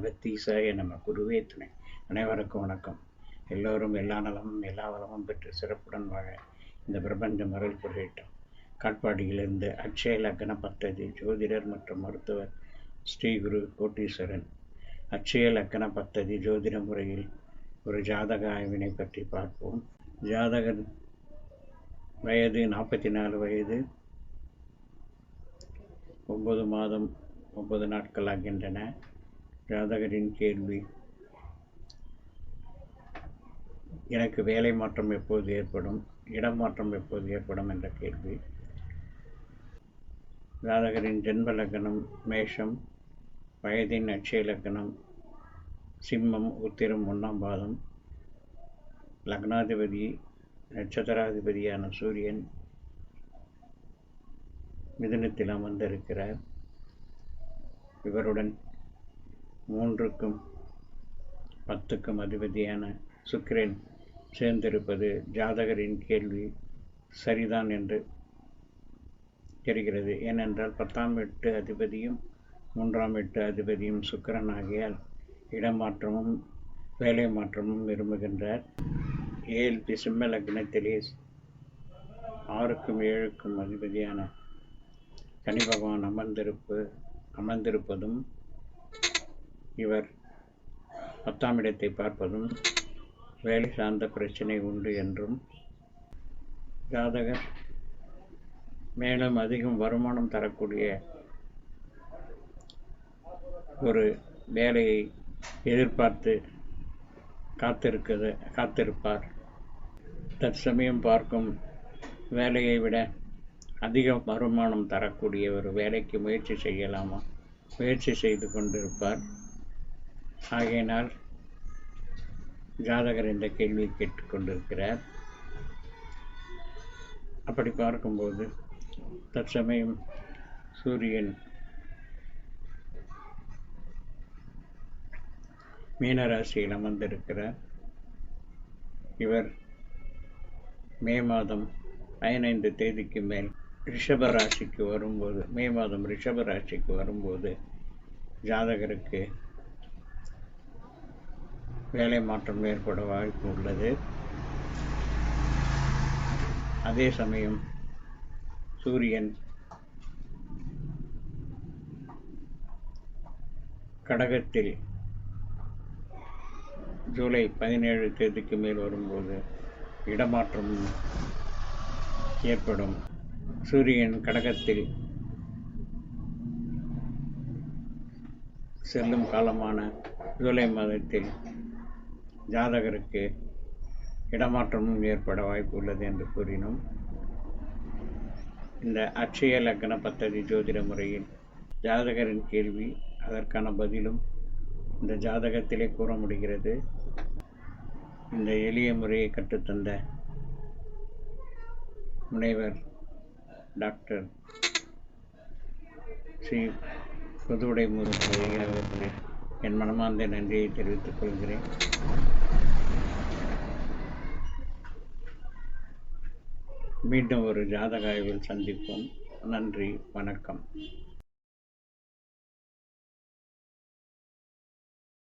அகத்தீசாய நம்ம குருவே துணை. அனைவருக்கும் வணக்கம். எல்லோரும் எல்லா நலமும் எல்லா வளமும் பெற்று சிறப்புடன் வாழ இந்த பிரபஞ்சம் அருள் புரியட்டும். காட்பாடியிலிருந்து அக்ஷய லக்ன பத்ததி ஜோதிடர் மற்றும் மருத்துவர் ஸ்ரீ குரு கோட்டீஸ்வரன். அக்ஷய லக்ன பத்ததி ஜோதிட முறையில் ஒரு ஜாதக ஆய்வினை பற்றி பார்ப்போம். ஜாதகர் வயது நாற்பத்தி நாலு வயது. ஒன்பது மாதம் ஒன்பது நாட்கள் ஆகின்றன. ஜாதகரின் கேள்வி. எனக்கு வேலை மாற்றம் எப்போது ஏற்படும்? இடம் மாற்றம் எப்போது ஏற்படும் என்ற கேள்வி. ஜாதகரின் ஜென்ம லக்னம் மேஷம் வயதின் அட்சய லக்னம் சிம்மம் உத்திரம் ஒன்றாம் பாதம். லக்னாதிபதி நட்சத்திராதிபதியான சூரியன் மிதுனத்தில் அமர்ந்திருக்கிறார். இவருடன் மூன்றுக்கும் பத்துக்கும் அதிபதியான சுக்கிரன் சேர்ந்திருப்பது ஜாதகரின் கேள்வி சரிதான் என்று தெரிகிறது. ஏனென்றால் பத்தாம் எட்டு அதிபதியும் மூன்றாம் எட்டு அதிபதியும் சுக்கிரன் ஆகியால் இடமாற்றமும் வேலை மாற்றமும் விரும்புகின்றார். ஏழு சிம்ம லக்னத்திலே ஆறுக்கும் ஏழுக்கும் அதிபதியான சனி பகவான் அமர்ந்திருப்பு அமர்ந்திருப்பதும் இவர் பத்தாம் இடத்தை பார்ப்பதும் வேலை சார்ந்த பிரச்சனை உண்டு என்றும் ஜாதகர் மேலும் அதிகம் வருமானம் தரக்கூடிய ஒரு வேலையை எதிர்பார்த்து காத்திருக்கிறது காத்திருப்பார். தற்சமயம் பார்க்கும் வேலையை விட அதிக வருமானம் தரக்கூடிய ஒரு வேலைக்கு முயற்சி செய்யலாமா? முயற்சி செய்து கொண்டிருப்பார். ஆகையினால் ஜாதகர் இந்த கேள்வியை கேட்டுக்கொண்டிருக்கிறார். அப்படி பார்க்கும்போது தற்சமயம் சூரியன் மீனராசியில் அமர்ந்திருக்கிறார். இவர் மே மாதம் பதினைந்து தேதிக்கு மேல் ரிஷப ராசிக்கு வரும்போது மே மாதம் ரிஷப ராசிக்கு வரும்போது ஜாதகருக்கு வேலை மாற்றம் ஏற்பட வாய்ப்பு உள்ளது. அதே சமயம் சூரியன் கடகத்தில் ஜூலை பதினேழு தேதிக்கு மேல் வரும்போது இடமாற்றம் ஏற்படும். சூரியன் கடகத்தில் செல்லும் காலமான ஜூலை மாதத்தில் ஜாதகருக்கு இடமாற்றமும் ஏற்பட வாய்ப்பு உள்ளது என்று கூறினோம். இந்த அட்சய லக்ன பத்ததி ஜோதிட முறையில் ஜாதகரின் கேள்வி அதற்கான பதிலும் இந்த ஜாதகத்திலே கூற முடிகிறது. இந்த எளிய முறையை கற்றுத்தந்த முனைவர் டாக்டர் ஸ்ரீ புதுவுடை முருகன் அவர்களே என் மனமார்ந்த நன்றியை தெரிவித்துக் கொள்கிறேன். மீண்டும் ஒரு ஜாதக ஆய்வில் சந்திப்போம். நன்றி வணக்கம்.